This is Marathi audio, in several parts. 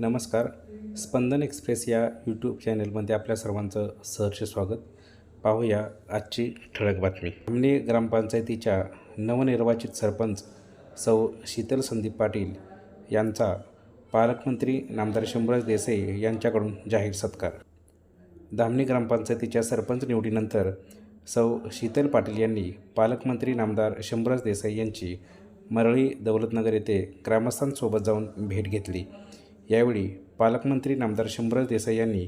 नमस्कार. स्पंदन एक्सप्रेस या यूट्यूब चॅनलमध्ये आपल्या सर्वांचं सहर्ष स्वागत. पाहूया आजची ठळक बातमी. आमने ग्रामपंचायतीच्या नवनिर्वाचित सरपंच सौ शीतल संदीप पाटील यांचा पालकमंत्री नामदार शंभराज देसाई यांच्याकडून जाहीर सत्कार. धामणी ग्रामपंचायतीच्या सरपंच निवडीनंतर सौ शीतल पाटील यांनी पालकमंत्री नामदार शंभराज देसाई यांची मरळी दौलतनगर येथे ग्रामस्थांसोबत जाऊन भेट घेतली. यावेळी पालकमंत्री नामदार शंभराज देसाई यांनी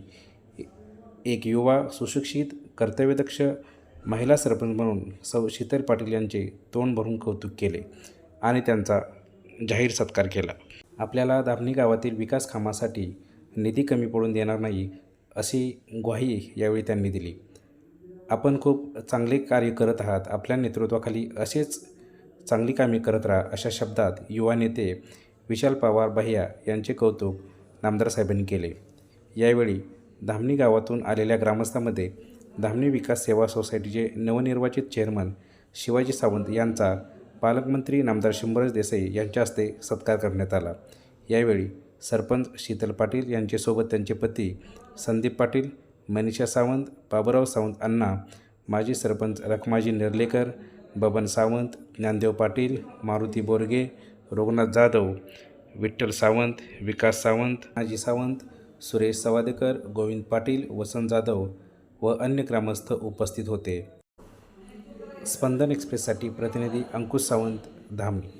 एक युवा सुशिक्षित कर्तव्यदक्ष महिला सरपंच म्हणून सौ शीतल पाटील यांचे तोंड भरून कौतुक केले आणि त्यांचा जाहीर सत्कार केला. आपल्याला दाभणी गावातील विकास कामासाठी निधी कमी पडून देणार नाही अशी ग्वाही यावेळी त्यांनी दिली. आपण खूप चांगले कार्य करत आहात आपल्या नेतृत्वाखाली असेच चांगली कामे करत राहा अशा शब्दात युवा नेते विशाल पवार भैया यांचे कौतुक नामदार साहेबांनी केले. यावेळी धामणी गावातून आलेल्या ग्रामस्थांमध्ये धामणी विकास सेवा सोसायटीचे नवनिर्वाचित चेअरमन शिवाजी सावंत यांचा पालकमंत्री नामदार शंभरज देसाई यांच्या हस्ते सत्कार करण्यात आला. यावेळी सरपंच शीतल पाटील यांच्यासोबत त्यांचे पती संदीप पाटील मनीषा सावंत बाबुराव सावंत अण्णा माजी सरपंच रखमाजी निर्लेकर बबन सावंत ज्ञानदेव पाटील मारुती बोरगे रघुनाथ जाधव विठ्ठल सावंत विकास सावंत नाजी सावंत सुरेश सवादेकर गोविंद पाटील वसंत जाधव व अन्य ग्रामस्थ उपस्थित होते. स्पंदन एक्सप्रेससाठी प्रतिनिधी अंकुश सावंत धामणी.